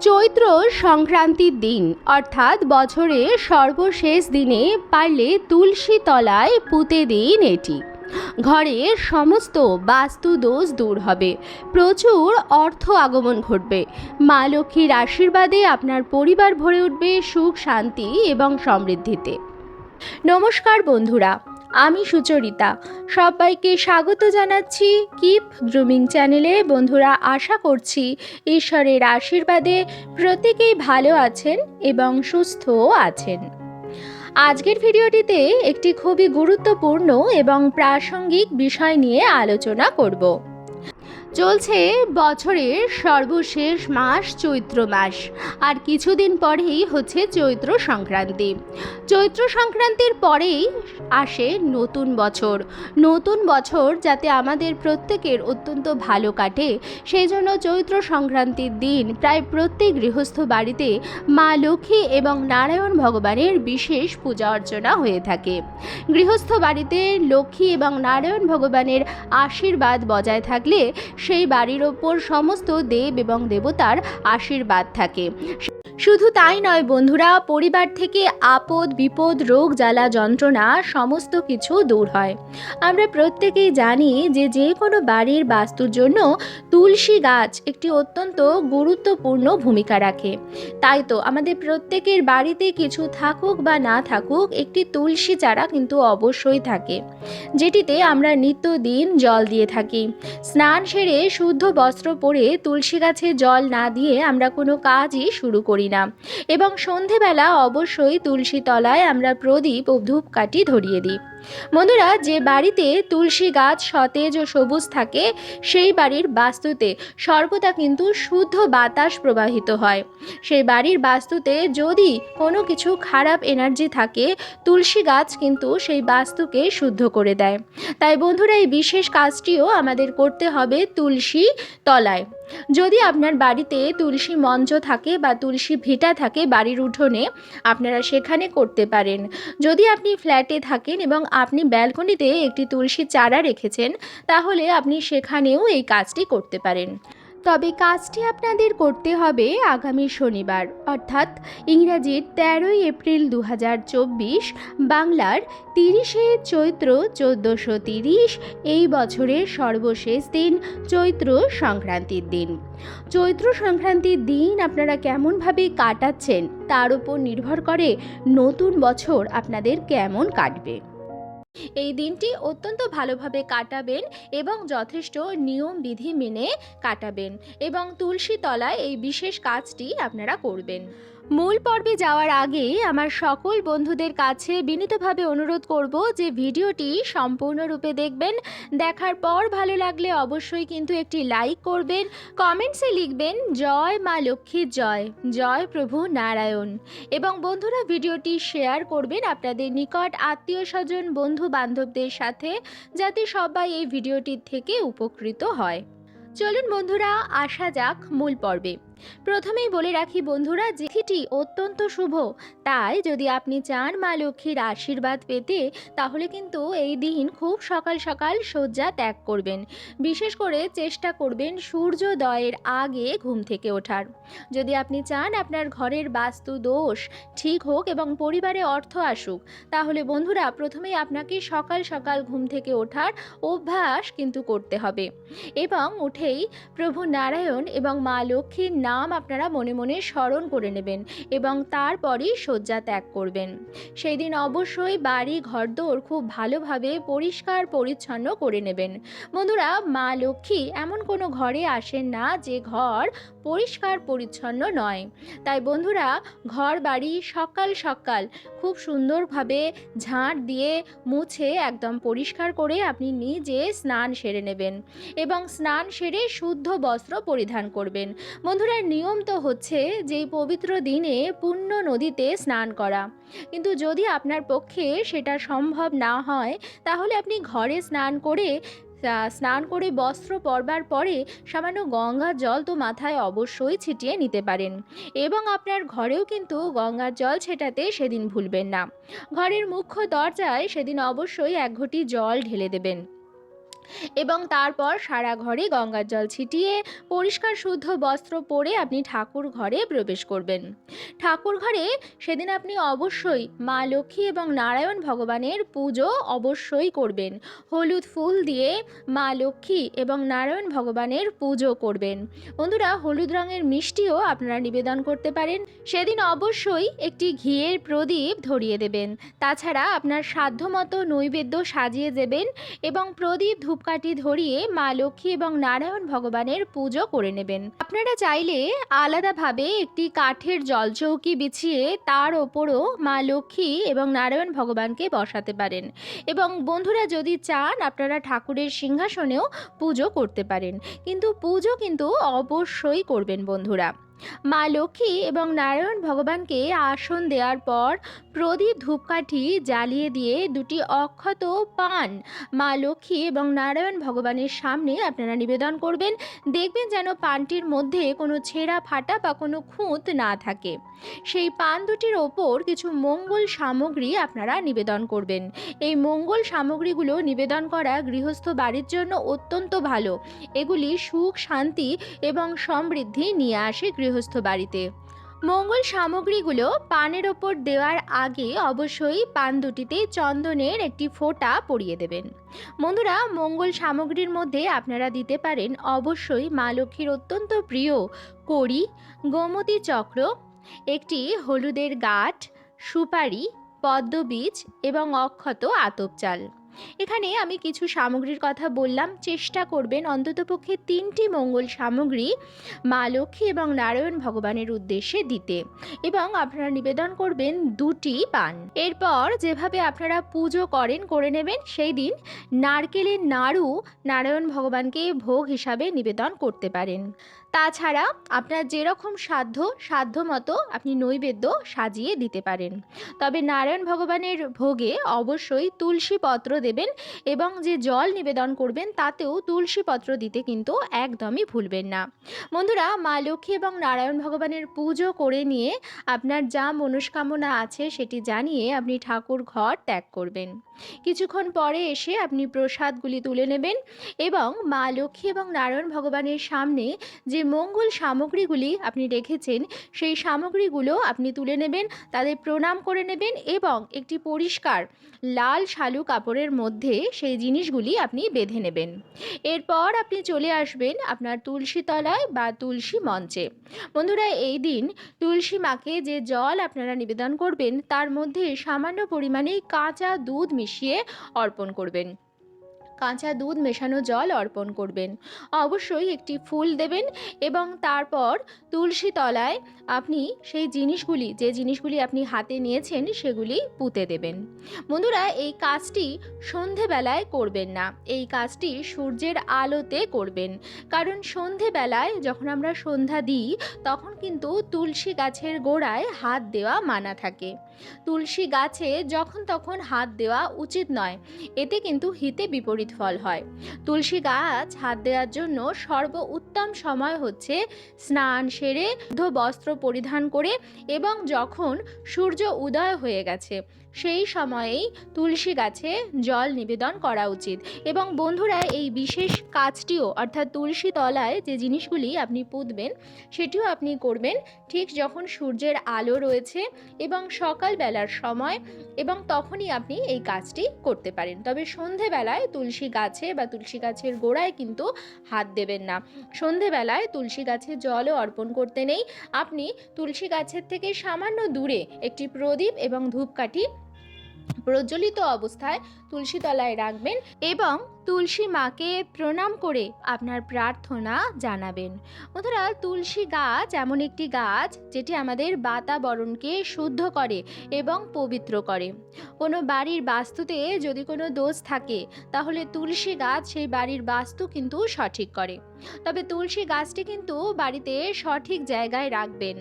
চৈত্র সংক্রান্তির দিন, অর্থাৎ বছরের সর্বশেষ দিনে পারলে তুলসী তলায় পুঁতে দিন এটি। ঘরের সমস্ত বাস্তু দোষ দূর হবে। প্রচুর অর্থ আগমন ঘটবে। মা লক্ষ্মীর আশীর্বাদে আপনার পরিবার ভরে উঠবে সুখ, শান্তি এবং সমৃদ্ধিতে। নমস্কার বন্ধুরা আমি সুচরিতা। সবাইকে স্বাগত জানাচ্ছি কিপ গ্রুমিং চ্যানেলে বন্ধুরা, আশা করছি ঈশ্বরের আশীর্বাদে প্রত্যেকেই ভালো আছেন এবং সুস্থও আছেন। আজকের ভিডিওটিতে একটি খুবই গুরুত্বপূর্ণ এবং প্রাসঙ্গিক বিষয় নিয়ে আলোচনা করব। চলছে বছরের সর্বশেষ মাস চৈত্র মাস, আর কিছুদিন পরেই হচ্ছে চৈত্র সংক্রান্তি। চৈত্র সংক্রান্তির পরেই আসে নতুন বছর। নতুন বছর যাতে আমাদের প্রত্যেকের অত্যন্ত ভালো কাটে সেই জন্য চৈত্র সংক্রান্তির দিন প্রায় প্রত্যেক গৃহস্থ বাড়িতে মা লক্ষ্মী এবং নারায়ণ ভগবানের বিশেষ পূজা অর্চনা হয়ে থাকে। গৃহস্থ বাড়িতে লক্ষ্মী এবং নারায়ণ ভগবানের আশীর্বাদ বজায় থাকলে সেই বাড়ির ওপর সমস্ত দেব এবং দেবতার আশীর্বাদ থাকে। শুধু তাই নয় বন্ধুরা, পরিবার থেকে আপদ, বিপদ, রোগ, জ্বালা, যন্ত্রণা সমস্ত কিছু দূর হয়। আমরা প্রত্যেকেই জানি যে যে কোনো বাড়ির বাস্তুর জন্য তুলসী গাছ একটি অত্যন্ত গুরুত্বপূর্ণ ভূমিকা রাখে। তাই তো আমাদের প্রত্যেকের বাড়িতে কিছু থাকুক বা না থাকুক, একটি তুলসী চারা কিন্তু অবশ্যই থাকে, যেটিতে আমরা নিত্যদিন জল দিয়ে থাকি। স্নান সেরে শুদ্ধ বস্ত্র পরে তুলসী গাছে জল না দিয়ে আমরা কোনো কাজই শুরু করি না। এবং সন্ধেবেলা অবশ্যই তুলসী তলায় আমরা প্রদীপ ও ধূপকাঠি ধরিয়ে দিই। বন্ধুরা, যে বাড়িতে তুলসী গাছ সতেজ ও সবুজ থাকে, সেই বাড়ির বাস্তুতে সর্বদা কিন্তু শুদ্ধ বাতাস প্রবাহিত হয়। সেই বাড়ির বাস্তুতে যদি কোনো কিছু খারাপ এনার্জি থাকে, তুলসী গাছ কিন্তু সেই বাস্তুকে শুদ্ধ করে দেয়। তাই বন্ধুরা, এই বিশেষ কাজটিও আমাদের করতে হবে তুলসী তলায়। যদি আপনার বাড়িতে তুলসী মঞ্চ থাকে বা তুলসী ভিটা থাকে বাড়ির উঠোনে, আপনারা সেখানে করতে পারেন। যদি আপনি ফ্ল্যাটে থাকেন এবং আপনি ব্যালকনিতে একটি তুলসী চারা রেখেছেন, তাহলে আপনি সেখানেও এই কাজটি করতে পারেন। তবে কাজটি আপনাদের করতে হবে আগামী শনিবার, অর্থাৎ ইংরাজির তেরোই এপ্রিল দু হাজার চব্বিশ, বাংলার তিরিশে চৈত্র চোদ্দোশো তিরিশ, এই বছরের সর্বশেষ দিন, চৈত্র সংক্রান্তির দিন। চৈত্র সংক্রান্তির দিন আপনারা কেমনভাবে কাটাচ্ছেন, তার উপর নির্ভর করে নতুন বছর আপনাদের কেমন কাটবে। এই দিনটি অত্যন্ত ভালোভাবে কাটাবেন এবং যথেষ্ট নিয়ম বিধি মেনে কাটাবেন এবং তুলসী তলায় এই বিশেষ কাজটি আপনারা করবেন। মূল পর্বে যাওয়ার আগে আমার সকল বন্ধুদের কাছে বিনীতভাবে অনুরোধ করব যে ভিডিওটি সম্পূর্ণরূপে দেখবেন। দেখার পর ভালো লাগলে অবশ্যই কিন্তু একটি লাইক করবেন, কমেন্টসে লিখবেন, জয় মা লক্ষ্মীর জয় জয় প্রভু নারায়ণ। এবং বন্ধুরা ভিডিওটি শেয়ার করবেন আপনাদের নিকট আত্মীয় স্বজন বন্ধু বান্ধবদের সাথে, যাতে সবাই এই ভিডিওটির থেকে উপকৃত হয়। চলুন বন্ধুরা, আসা যাক মূল পর্বে। প্রথমেই বলে রাখি বন্ধুরা তিথিটি অত্যন্ত শুভ। তাই যদি আপনি চান মা লক্ষ্মীর আশীর্বাদ পেতে, তাহলে কিন্তু এই দিন খুব সকাল সকাল শয্যা ত্যাগ করবেন। বিশেষ করে চেষ্টা করবেন সূর্যোদয়ের আগে ঘুম থেকে ওঠার। যদি আপনি চান আপনার ঘরের বাস্তু দোষ ঠিক হোক এবং পরিবারে অর্থ আসুক, তাহলে বন্ধুরা প্রথমেই আপনাকে সকাল সকাল ঘুম থেকে ওঠার অভ্যাস কিন্তু করতে হবে। এবং উঠেই প্রভু নারায়ণ এবং মা লক্ষ্মীর নাম আপনারা মনে মনে স্মরণ করে নেবেন এবং তারপরই শয্যা ত্যাগ করবেন। সেই দিন অবশ্যই বাড়ি, ঘরদোর খুব ভালোভাবে পরিষ্কার পরিচ্ছন্ন করে নেবেন। বন্ধুরা, মা লক্ষ্মী এমন কোনো ঘরে আসেন না যে ঘর পরিষ্কার পরিচ্ছন্ন নয়। তাই বন্ধুরা, ঘর বাড়ি সকাল সকাল খুব সুন্দরভাবে ঝাঁট দিয়ে মুছে একদম পরিষ্কার করে আপনি নিজে স্নান সেরে নেবেন এবং স্নান সেরে শুদ্ধ বস্ত্র পরিধান করবেন। বন্ধুরা, নিয়ম তো হচ্ছে যে পবিত্র দিনে পুণ্য নদীতে স্নান করা। কিন্তু যদি আপনার পক্ষে সেটা সম্ভব না হয়, তাহলে আপনি ঘরে স্নান করে স্নান করে বস্ত্র পরবার পরে সামান্য গঙ্গার জল তো মাথায় অবশ্যই ছিটিয়ে নিতে পারেন। এবং আপনার ঘরেও কিন্তু গঙ্গার জল ছেটাতে সেদিন ভুলবেন না। ঘরের মুখ্য দরজায় সেদিন অবশ্যই এক ঘটি জল ঢেলে দেবেন। এবং তারপর সারা ঘরে গঙ্গার জল ছিটিয়ে পরিষ্কার শুদ্ধ বস্ত্র পরে আপনি ঠাকুর ঘরে প্রবেশ করবেন। ঠাকুর ঘরে সেদিন আপনি অবশ্যই মা লক্ষ্মী এবং নারায়ণ ভগবানের পুজো অবশ্যই করবেন। হলুদ ফুল দিয়ে মা লক্ষ্মী এবং নারায়ণ ভগবানের পুজো করবেন। বন্ধুরা, হলুদ রঙের মিষ্টিও আপনারা নিবেদন করতে পারেন। সেদিন অবশ্যই একটি ঘিয়ের প্রদীপ ধরিয়ে দেবেন। তাছাড়া আপনার সাধ্যমতো নৈবেদ্য সাজিয়ে দেবেন এবং প্রদীপ ধূপকাঠি ধরিয়ে মা লক্ষ্মী এবং নারায়ণ ভগবানের পুজো করে নেবেন। আপনারা চাইলে আলাদাভাবে একটি কাঠের জলচৌকি বিছিয়ে তার ওপরও মা লক্ষ্মী এবং নারায়ণ ভগবানকে বসাতে পারেন। এবং বন্ধুরা যদি চান, আপনারা ঠাকুরের সিংহাসনেও পুজো করতে পারেন। কিন্তু পুজো কিন্তু অবশ্যই করবেন বন্ধুরা। মা লক্ষ্মী এবং নারায়ণ ভগবানকে আসন দেওয়ার পর প্রদীপ ধূপকাঠি জ্বালিয়ে দিয়ে দুটি অক্ষত পান। মা লক্ষ্মী এবং নারায়ণ ভগবানের সামনে আপনারা নিবেদন করবেন। দেখবেন যেন পানটির মধ্যে কোনো ছেঁড়া ফাটা বা কোনো খুঁত না থাকে। সেই পান দুটির ওপর কিছু মঙ্গল সামগ্রী আপনারা নিবেদন করবেন। এই মঙ্গল সামগ্রীগুলো নিবেদন করা গৃহস্থ বাড়ির জন্য অত্যন্ত ভালো। এগুলি সুখ, শান্তি এবং সমৃদ্ধি নিয়ে আসে গৃহস্থ বাড়িতে। মঙ্গল সামগ্রীগুলো পানের ওপর দেওয়ার আগে অবশ্যই পান দুটিতে চন্দনের একটি ফোঁটা পরিয়ে দেবেন। বন্ধুরা, মঙ্গল সামগ্রীর মধ্যে আপনারা দিতে পারেন অবশ্যই মা লক্ষ্মীর অত্যন্ত প্রিয় কড়ি, গোমতী চক্র, একটি হলুদের গাঠ সুপারি, পদ্মবীজ এবং অক্ষত আতপ চাল। এখানে আমি কিছু সামগ্রীর কথা বললাম। চেষ্টা করবেন অন্ততপক্ষে তিনটি মঙ্গল সামগ্রী মা লক্ষ্মী এবং নারায়ণ ভগবানের উদ্দেশ্যে দিতে এবং আপনারা নিবেদন করবেন দুটি পান। এরপর যেভাবে আপনারা পুজো করেন, করে নেবেন, সেই দিন নারকেলের নাড়ু নারায়ণ ভগবানকে ভোগ হিসাবে নিবেদন করতে পারেন। তাছাড়া আপনার যেরকম সাধ্য সাধ্য মতো আপনি নৈবেদ্য সাজিয়ে দিতে পারেন। তবে নারায়ণ ভগবানের ভোগে অবশ্যই তুলসী পত্র দেবেন এবং যে জল নিবেদন করবেন তাতেও তুলসী পত্র দিতে কিন্তু একদমই ভুলবেন না। বন্ধুরা, মা লক্ষ্মী এবং নারায়ণ ভগবানের পুজো করে নিয়ে আপনার যা মনস্কামনা আছে সেটি জানিয়ে আপনি ঠাকুর ঘর ত্যাগ করবেন। কিছুক্ষণ পরে এসে আপনি প্রসাদগুলি তুলে নেবেন এবং মা লক্ষ্মী এবং নারায়ণ ভগবানের সামনে যে মঙ্গল সামগ্রীগুলি আপনি রেখেছেন, সেই সামগ্রীগুলো আপনি তুলে নেবেন, তাদের প্রণাম করে নেবেন এবং একটি পরিষ্কার লাল শালু কাপড়ের মধ্যে সেই জিনিসগুলি আপনি বেঁধে নেবেন। এরপর আপনি চলে আসবেন আপনার তুলসী তলায় বা তুলসী মঞ্চে। বন্ধুরা, এই দিন তুলসী মাকে যে জল আপনারা নিবেদন করবেন, তার মধ্যে সামান্য পরিমাণে কাঁচা দুধ মিশিয়ে অর্পণ করবেন। কাঁচা দুধ মেশানো জল অর্পণ করবেন। অবশ্যই একটি ফুল দেবেন এবং তারপর তুলসী তলায় আপনি সেই জিনিসগুলি, যে জিনিসগুলি আপনি হাতে নিয়েছেন সেগুলি পুঁতে দেবেন। বন্ধুরা, এই কাজটি সন্ধেবেলায় করবেন না। এই কাজটি সূর্যের আলোতে করবেন। কারণ সন্ধেবেলায় যখন আমরা সন্ধ্যা দিই, তখন কিন্তু তুলসী গাছের গোড়ায় হাত দেওয়া মানা থাকে। তুলসী গাছে যখন তখন হাত দেওয়া উচিত নয়, এতে কিন্তু হিতে বিপরীত ফল হয়। তুলসী গাছ হাত দেওয়ার জন্য সর্ব উত্তম সময় হচ্ছে স্নান সেরে বস্ত্র পরিধান করে এবং যখন সূর্য উদয় হয়ে গেছে সেই সময়েই তুলসী গাছে জল নিবেদন করা উচিত। এবং বন্ধুরা, এই বিশেষ কাজটিও, অর্থাৎ তুলসী তলায় যে জিনিসগুলি আপনি পুঁতবেন, সেটিও আপনি করবেন ঠিক যখন সূর্যের আলো রয়েছে এবং সকালবেলার সময় এবং তখনই আপনি এই কাজটি করতে পারেন। তবে সন্ধেবেলায় তুলসী গাছে বা তুলসী গাছের গোড়ায় কিন্তু হাত দেবেন না। সন্ধেবেলায় তুলসী গাছে জলও অর্পণ করতে নেই। আপনি তুলসী গাছের থেকে সামান্য দূরে একটি প্রদীপ এবং ধূপকাঠি প্রজ্বলিত অবস্থায় তুলসী তলায় রাখবেন এবং তুলসী মাকে প্রণাম করে আপনার প্রার্থনা জানাবেন। বন্ধুরা তুলসী গাছ এমন একটি গাছ যেটি আমাদের বাতাবরণকে শুদ্ধ করে এবং পবিত্র করে। কোনো বাড়ির বাস্তুতে যদি কোনো দোষ থাকে, তাহলে তুলসী গাছ সেই বাড়ির বাস্তু কিন্তু সঠিক করে। তবে তুলসী গাছটি কিন্তু বাড়িতে সঠিক জায়গায় রাখবেন।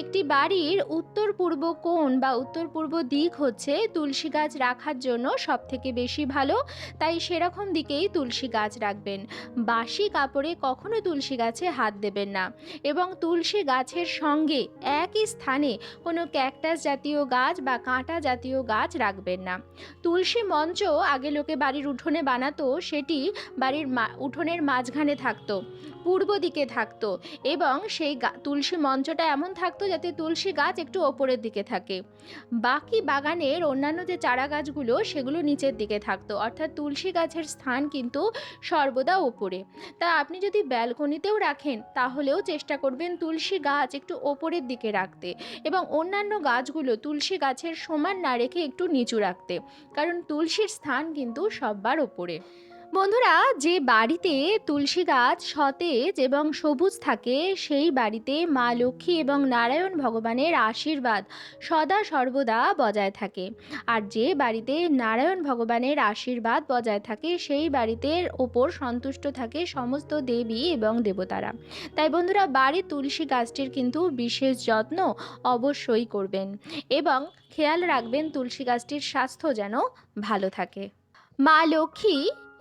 একটি বাড়ির উত্তর পূর্ব কোণ বা উত্তর পূর্ব দিক হচ্ছে তুলসী গাছ রাখার জন্য সব থেকে বেশি ভালো, তাই সেরকম দিকেই তুলসী গাছ রাখবেন। বাসি কাপড়ে কখনো তুলসী গাছে হাত দেবেন না এবং তুলসী গাছের সঙ্গে একই স্থানে কোনো ক্যাকটাস জাতীয় গাছ বা কাঁটা জাতীয় গাছ রাখবেন না। তুলসী মঞ্চ আগে লোকে বাড়ির উঠোনে বানাতো, সেটি বাড়ির উঠোনের মাঝখানে থাকতো। পূর্ব দিকে থাকতো এবং সেই তুলসী মঞ্চটা এমন থাকতো যাতে তুলসী গাছ একটু ওপরের দিকে থাকে। বাকি বাগানের অন্যান্য যে চারা গাছগুলো, সেগুলো নিচের দিকে থাকতো। অর্থাৎ তুলসী গাছের স্থান কিন্তু সর্বদা ওপরে। তা আপনি যদি ব্যালকনিতেও রাখেন, তাহলেও চেষ্টা করবেন তুলসী গাছ একটু ওপরের দিকে রাখতে এবং অন্যান্য গাছগুলো তুলসী গাছের সমান না রেখে একটু নিচু রাখতে। কারণ তুলসীর স্থান কিন্তু সববার ওপরে। বন্ধুরা, যে বাড়িতে তুলসী গাছ সতেজ এবং সবুজ থাকে, সেই বাড়িতে মা লক্ষ্মী এবং নারায়ণ ভগবানের আশীর্বাদ সদা সর্বদা বজায় থাকে। আর যে বাড়িতে নারায়ণ ভগবানের আশীর্বাদ বজায় থাকে, সেই বাড়িতে ওপর সন্তুষ্ট থাকে সমস্ত দেবী এবং দেবতারা। তাই বন্ধুরা, বাড়ির তুলসী গাছটির কিন্তু বিশেষ যত্ন অবশ্যই করবেন এবং খেয়াল রাখবেন তুলসী গাছটির স্বাস্থ্য যেন ভালো থাকে। মা লক্ষ্মী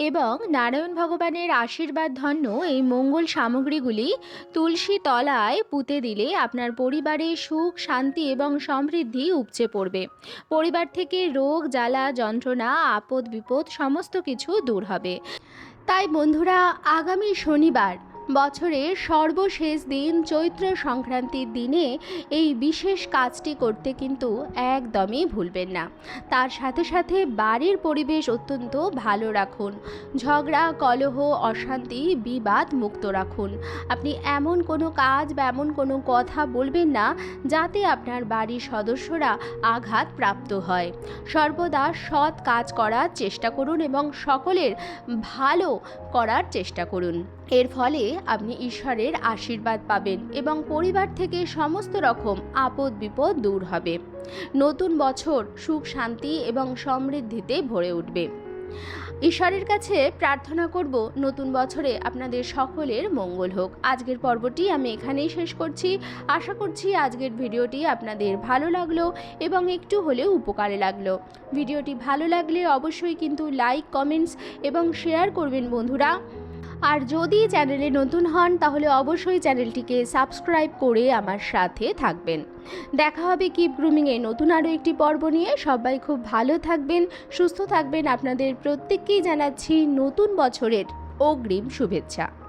এবং নারায়ণ ভগবানের আশীর্বাদ, ধন্য এই মঙ্গল সামগ্রীগুলি তুলসী তলায় পুঁতে দিলে আপনার পরিবারে সুখ, শান্তি এবং সমৃদ্ধি উপচে পড়বে। পরিবার থেকে রোগ, জ্বালা, যন্ত্রণা আপদ বিপদ সমস্ত কিছু দূর হবে। তাই বন্ধুরা, আগামী শনিবার বছরের সর্বশেষ দিন চৈত্র সংক্রান্তির দিনে এই বিশেষ কাজটি করতে কিন্তু একদমই ভুলবেন না। তার সাথে সাথে বাড়ির পরিবেশ অত্যন্ত ভালো রাখুন। ঝগড়া, কলহ, অশান্তি, বিবাদ মুক্ত রাখুন। আপনি এমন কোনো কাজ বা এমন কোনো কথা বলবেন না যাতে আপনার বাড়ির সদস্যরা আঘাত প্রাপ্ত হয়। সর্বদা সৎ কাজ করার চেষ্টা করুন এবং সকলের ভালো করার চেষ্টা করুন। এর ফলে আপনি ঈশ্বরের আশীর্বাদ পাবেন এবং পরিবার থেকে সমস্ত রকম আপদ বিপদ দূর হবে। নতুন বছর সুখ, শান্তি এবং সমৃদ্ধিতে ভরে উঠবে। ঈশ্বরের কাছে প্রার্থনা করব, নতুন বছরে আপনাদের সকলের মঙ্গল হোক। আজকের পর্বটি আমি এখানেই শেষ করছি। আশা করছি আজকের ভিডিওটি আপনাদের ভালো লাগল এবং একটু হলেও উপকারে লাগল। ভিডিওটি ভালো লাগলে অবশ্যই কিন্তু লাইক, কমেন্টস এবং শেয়ার করবেন বন্ধুরা। আর যদি চ্যানেলে নতুন হন, তাহলে অবশ্যই চ্যানেলটিকে সাবস্ক্রাইব করে আমার সাথে থাকবেন। দেখা হবে কিপ গ্রুমিংয়ে নতুন আরও একটি পর্ব নিয়ে। সবাই খুব ভালো থাকবেন, সুস্থ থাকবেন। আপনাদের প্রত্যেককেই জানাচ্ছি নতুন বছরের অগ্রিম শুভেচ্ছা।